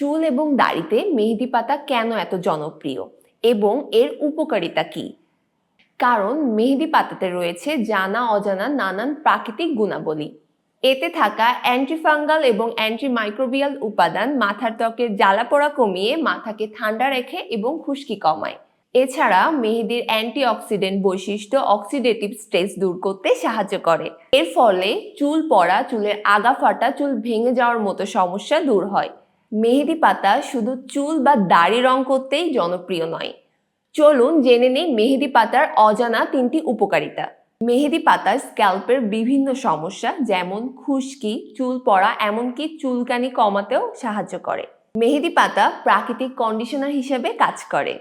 চুল এবং দাড়িতে মেহেদি পাতা কেন এত জনপ্রিয়? এবং এর উপকারিতা কি? কারণ মেহেদি পাতাতে রয়েছে জানা অজানা নানান প্রাকৃতিক গুণাবলী। এতে থাকা অ্যান্টিফাঙ্গাল এবং অ্যান্টিমাইক্রোবিয়াল উপাদান মাথার ত্বকের জ্বালাপোড়া কমিয়ে মাথাকে ঠান্ডা রেখে এবং খুশকি কমায়। এছাড়া মেহেদির অ্যান্টিঅক্সিডেন্ট বৈশিষ্ট্য অক্সিডেটিভ স্ট্রেস দূর করতে সাহায্য করে। এর ফলে চুল পড়া, চুলের আগা ফাটা, চুল ভেঙে যাওয়ার মতো সমস্যা দূর হয়। মেহেদি পাতা শুধু চুল বা দাড়ি রং করতেই জনপ্রিয় নয়। চলুন জেনে নেই মেহেদি পাতার অজানা তিনটি উপকারিতা। মেহেদি পাতা স্ক্যাল্পের বিভিন্ন সমস্যা যেমন খুশকি, চুল পড়া এমনকি চুলকানি কমাতেও সাহায্য করে। মেহেদি পাতা প্রাকৃতিক কন্ডিশনার হিসেবে কাজ করে।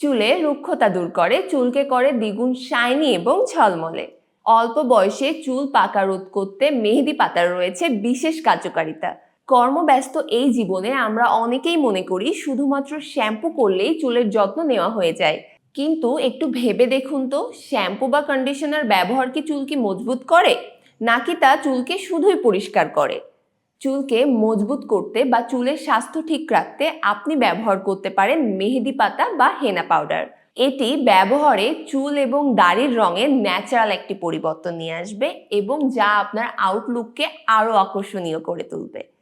চুলে রুক্ষতা দূর করে, চুলকে করে দ্বিগুণ শাইনি এবং ঝলমলে। অল্প বয়সে চুল পাকা রোধ করতে মেহেদি পাতার রয়েছে বিশেষ কার্যকারিতা। কর্মব্যস্ত এই জীবনে আমরা অনেকেই মনে করি শুধুমাত্র শ্যাম্পু করলেই চুলের যত্ন নেওয়া হয়ে যায়। কিন্তু একটু ভেবে দেখুন তো, শ্যাম্পু বা কন্ডিশনার ব্যবহার কি চুলকে মজবুত করে? নাকি তা চুলকে শুধুই পরিষ্কার করে? চুলকে মজবুত করতে বা চুলের স্বাস্থ্য ঠিক রাখতে আপনি ব্যবহার করতে পারেন মেহেদি পাতা বা হেনা পাউডার। এটি ব্যবহারে চুল এবং দাড়ির রঙে ন্যাচারাল একটি পরিবর্তন নিয়ে আসবে এবং যা আপনার আউটলুককে আরও আকর্ষণীয় করে তুলবে।